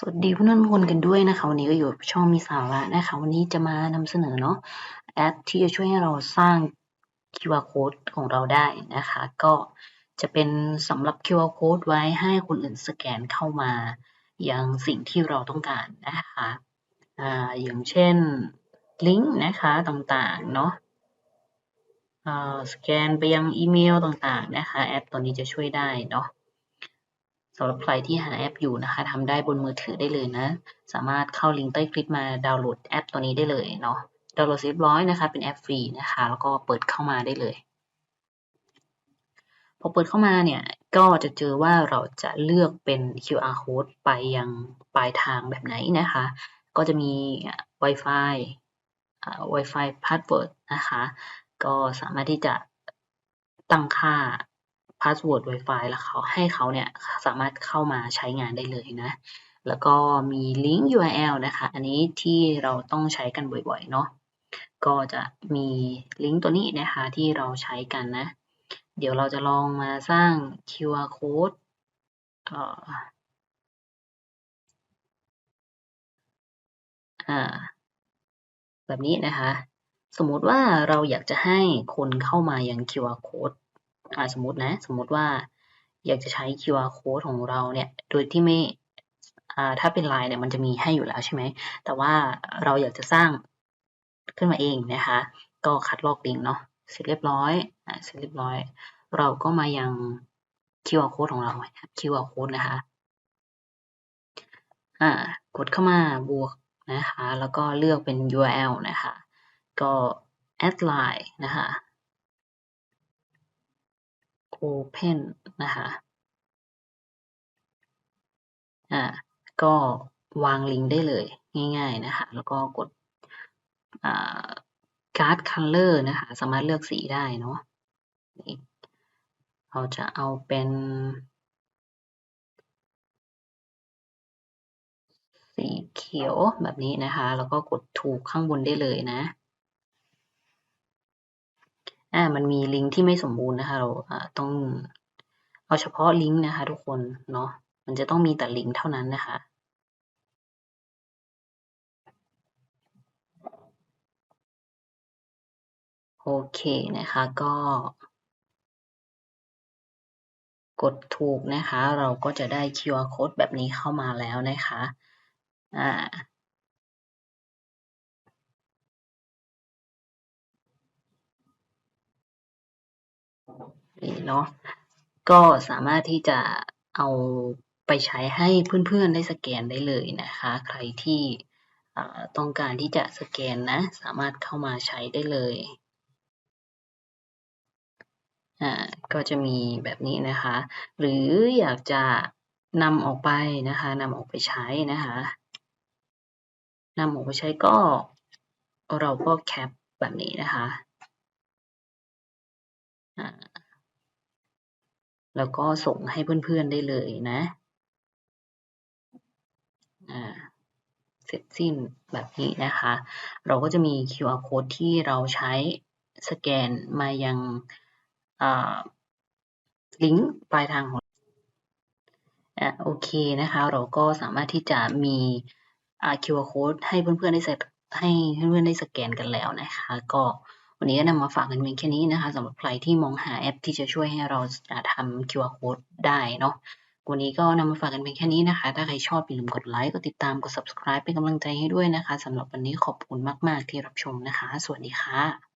สวัสดีเพื่อนๆทุกคนกันด้วยนะคะวันนี้ก็อยู่ช่องมีสาระนะคะวันนี้จะมานำเสนอเนาะแอปที่จะช่วยให้เราสร้าง QR code ของเราได้นะคะ ก็จะเป็นสำหรับ QR code ไว้ให้คนอื่นสแกนเข้ามายังสิ่งที่เราต้องการนะคะอ่าอย่างเช่นลิงก์นะคะต่างๆเนาะสแกนไปยังอีเมลต่างๆนะคะ แอปตัวนี้จะช่วยได้เนาะ สำหรับใครที่หาแอปอยู่นะคะทำได้บนมือถือได้เลยนะ สามารถเข้าลิงก์ใต้คลิปมาดาวน์โหลดแอปตัวนี้ได้เลยเนาะดาวน์โหลดเสร็จเรียบร้อยนะคะ เป็นแอปฟรีนะคะ แล้วก็เปิดเข้ามาได้เลย พอเปิดเข้ามาเนี่ย ก็จะเจอว่าเราจะเลือกเป็น QR code ไปยังปลายทางแบบไหนนะคะ ก็จะมี Wi-Fi Wi-Fi password นะคะ ก็สามารถที่จะตั้งค่า password Wi-Fi แล้วเขาให้เขาเนี่ยสามารถเข้ามาใช้งานได้เลยนะ แล้วก็มีลิงก์ URL นะคะ อันนี้ที่เราต้องใช้กันบ่อยๆเนาะ ก็จะมีลิงก์ตัวนี้นะคะที่เราใช้กันนะ เดี๋ยวเราจะลองมาสร้าง QR code อ่า แบบนี้นะคะ สมมติว่าเราอยากจะให้คนเข้ามายัง QR code อ่าสมมตินะ สมมติว่าอยากจะใช้ QR code ของเราเนี่ย โดยที่ไม่ถ้าเป็น Line เนี่ยมันจะมีให้อยู่แล้วใช่ไหม แต่ว่าเราอยากจะสร้างขึ้นมาเองนะคะ ก็คัดลอกลิงก์เนาะ เสร็จเรียบร้อยอ่าเสร็จเรียบร้อย เราก็มายัง QR code ของเรา QR code นะคะ อ่า กดเข้ามาบวกนะคะ แล้วก็เลือกเป็น URL นะคะ ก็ add line นะคะ open นะคะอ่าก็วางลิงก์ได้เลยง่าย ๆนะคะ แล้วก็กดอ่า card color นะคะ สามารถเลือกสีได้เนาะนี่เราจะเอาเป็นสีเขียวแบบนี้นะคะ แล้วก็กดถูกข้างบนได้เลยนะ อ่ามันมีลิงก์ที่ไม่สมบูรณ์นะคะ เราอ่าต้องเอาเฉพาะลิงก์นะคะ ทุกคนเนาะมันจะต้องมีแต่ลิงก์เท่านั้นนะคะโอเคนะคะก็ กดถูกนะคะ เราก็จะได้ QR code แบบนี้เข้ามาแล้วนะคะอ่า นี่เนาะก็สามารถที่จะเอาไปใช้ให้เพื่อนๆได้สแกนได้เลยนะคะ ใครที่ต้องการที่จะสแกนนะ สามารถเข้ามาใช้ได้เลยอ่าก็จะมีแบบนี้นะคะ หรืออยากจะนำออกไปนะคะนำออกไปใช้นะคะนำออกไปใช้ก็เราก็แคปแบบนี้นะคะ แล้วก็ส่งให้เพื่อนๆได้เลยนะอ่าเสร็จสิ้นแบบนี้นะคะ เราก็จะมี QR code ที่เราใช้สแกนมายังลิงก์ปลายทางของอ่าโอเคนะคะ เราก็สามารถที่จะมี QR code ให้เพื่อนๆได้ให้เพื่อนๆได้สแกนกันแล้วนะคะ ก็ วันนี้ก็นำมาฝากกันเพียงแค่นี้นะคะสำหรับใครที่มองหาแอปที่จะช่วยให้เราทำ QR code ได้เนาะวันนี้ก็นำมาฝากกันเพียงแค่นี้นะคะ ถ้าใครชอบอย่าลืมกดไลค์ กดติดตาม กด subscribe เป็นกำลังใจให้ด้วยนะคะสำหรับวันนี้ขอบคุณมาก ๆ ที่รับชมนะคะ สวัสดีค่ะ